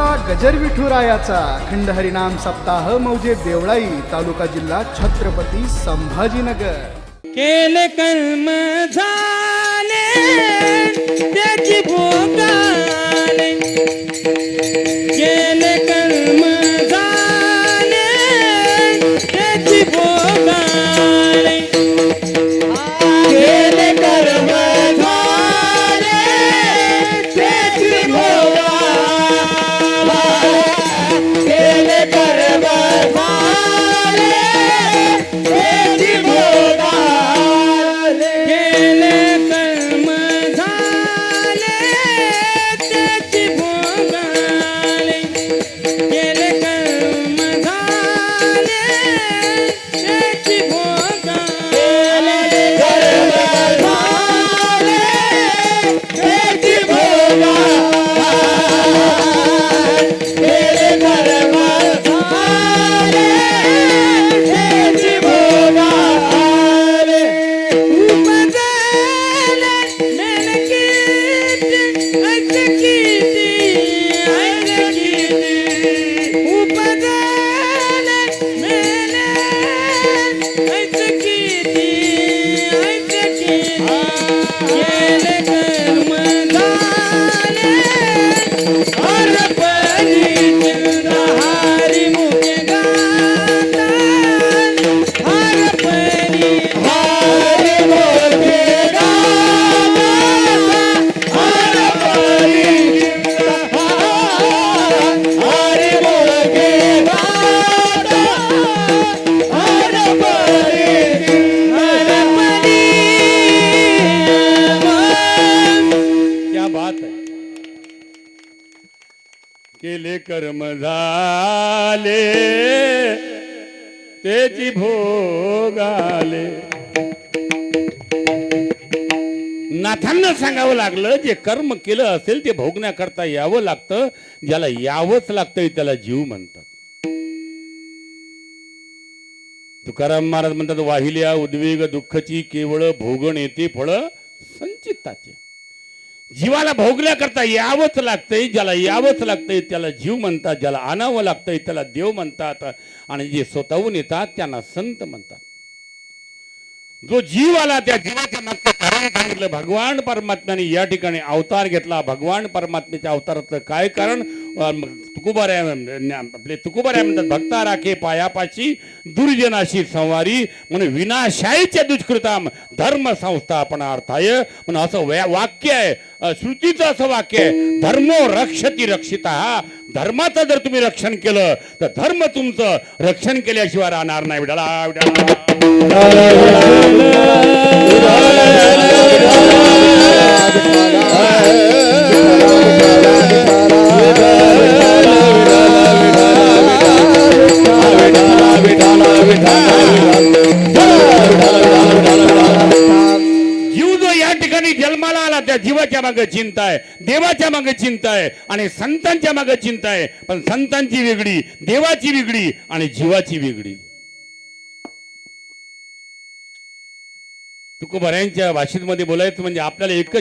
विठुरायाचा गजर विठुरायाचा अखंड हरिनाम सप्ताह मौजे देवळाई तालुका जिल्हा छत्रपती संभाजीनगर. केले कर्म झाले. केले केले कर्म झाले त्याची भोगाले नाथांना सांगावं लागलं जे कर्म केलं असेल ते भोगण्याकरता यावं लागतं. ज्याला यावंच लागतं त्याला जीव म्हणतात. तुकाराम महाराज म्हणतात वाहिल्या उद्वेग दुःखची केवळ भोगण येते फळ संचिताचे. जीवाला भोगल्याकरता यावंच लागतंय ज्याला यावंच लागतंय त्याला जीव म्हणतात ज्याला आणावं लागतंय त्याला देव म्हणतात आणि जे स्वतःहून येतात त्यांना संत म्हणतात. जो जीव आला त्या जीवाच्या मागचं कारण सांगितलं भगवान परमात्म्याने या ठिकाणी अवतार घेतला. भगवान परमात्म्याच्या अवतारातलं काय कारण? तुकुबाऱ्या आपले तुकोबाऱ्या म्हणतात भक्ता राखे पायापाशी दुर्जनाशी संवारी. म्हणून विनाशायच्या दुष्कृताम धर्म संस्थापनार्थाय म्हणून असं वाक्य आहे. श्रुतीचं असं वाक्य आहे धर्मो रक्षती रक्षिता धर्माचं जर तुम्ही रक्षण केलं तर धर्म तुमचं रक्षण केल्याशिवाय राहणार नाही विडाला विडाला जीवाच्या मागे चिंता आहे देवाच्या मागे चिंता आहे आणि संतांच्या मागे चिंता आहे पण संतांची वेगळी देवाची वेगळी आणि जीवाची वेगळी. तुकोबऱ्यांच्या भाषेमध्ये बोलायचं म्हणजे आपल्याला एकच